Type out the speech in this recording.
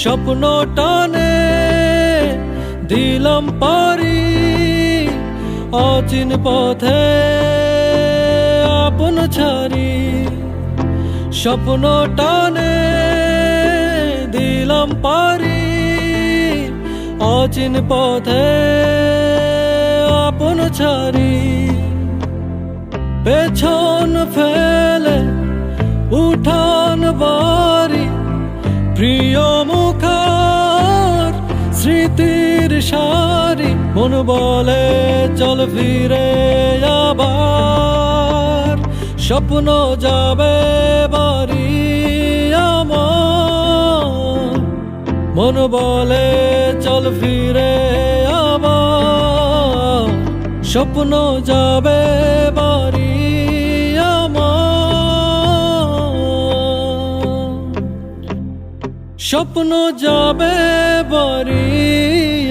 স্বপ্ন টানে, দিলাম পারি অচিন পথে আপন ছাড়ি স্বপ্ন টানে, দিলাম পারি অচিন পথে আপন ছাড়ি পেছন ফেলে উঠান বাড়ি, প্রিয় স্মৃতির সারি, মন বলে, চল ফিরে আবার। স্বপ্ন যাবে বাড়ি মন বলে, চল ফিরে আবার। স্বপ্ন যাবে বাড়ি স্বপ্ন যাবে বরী।